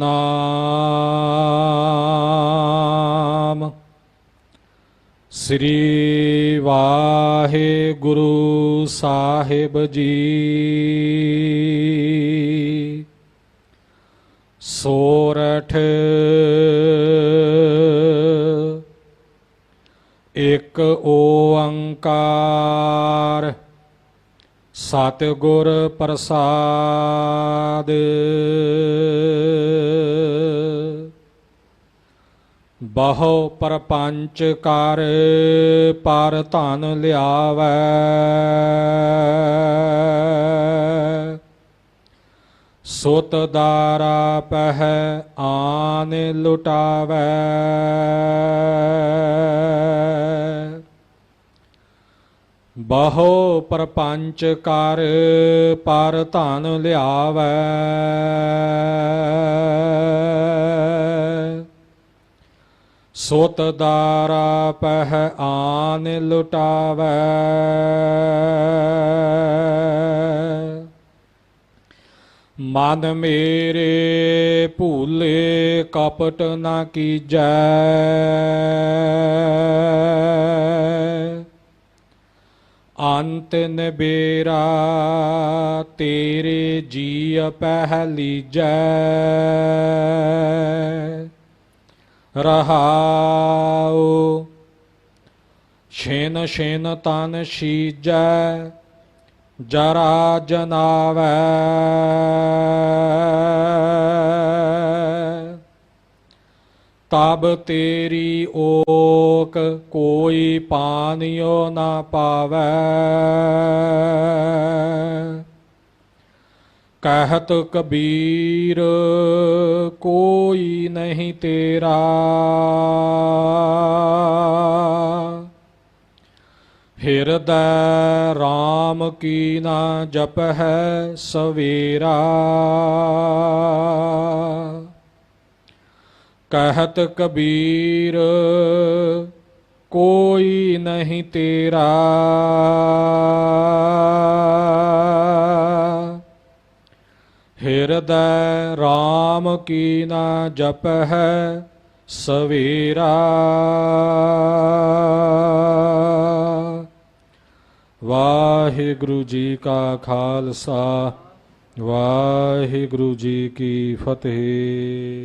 ਸਤਨਾਮ ਸ੍ਰੀ ਵਾਹਿਗੁਰੂ ਸਾਹਿਬ ਜੀ। ਸੋਰਠ ਇਕ ਓੰਕਾਰ ਸਤਿਗੁਰ ਪ੍ਰਸਾਦ। ਬਹੁ ਪਰਪੰਚ ਕਰ ਪਰ ਧਨ ਲਿਆਵੈ। ਸੁਤ ਦਾਰਾ ਪਹਿ ਆਨ ਲੁਟਾਵੈ। ਬਹੁ ਪਰਪੰਚ ਕਰ ਪਰ ਧਨ ਲਿਆਵੈ। ਸੁਤ ਦਾਰਾ ਪਹਿ ਆਨ ਲੁਟਾਵੈ। ਮਨ ਮੇਰੇ ਭੂਲੇ ਕਪਟ ਨਾ ਕੀਜੈ। ਅੰਤ ਨਬੇਰਾ ਤੇਰੇ ਜੀ ਪਹਿਲੀਜੈ ਰਹਾਉ ਛੇਨ ਛੇਨ ਤਨ ਸੀਜੈ ਜਰਾ ਜਨਾਵੈ। ਤਬ ਤੇਰੀ ਓਕ ਕੋਈ ਪਾਨਿਓ ਨਾ ਪਾਵੈ। ਕਹਿਤ ਕਬੀਰ, ਕੋਈ ਨਹੀਂ ਤੇਰਾ। ਹਿਰਦੈ RAM ਕੀ ਨਾ ਜਪ ਹੈ ਸਵੇਰਾ। ਕਹਿਤ ਕਬੀਰ, ਕੋਈ ਨਹੀਂ ਤੇਰਾ। ਹਿਰਦੈ RAM ਕੀ ਨਾ ਜਪ ਹੈ ਸਵੇਰਾ। ਵਾਹਿਗੁਰੂ ਜੀ ਕਾ ਖਾਲਸਾ, ਵਾਹਿਗੁਰੂ ਜੀ ਕੀ ਫਤਿਹ।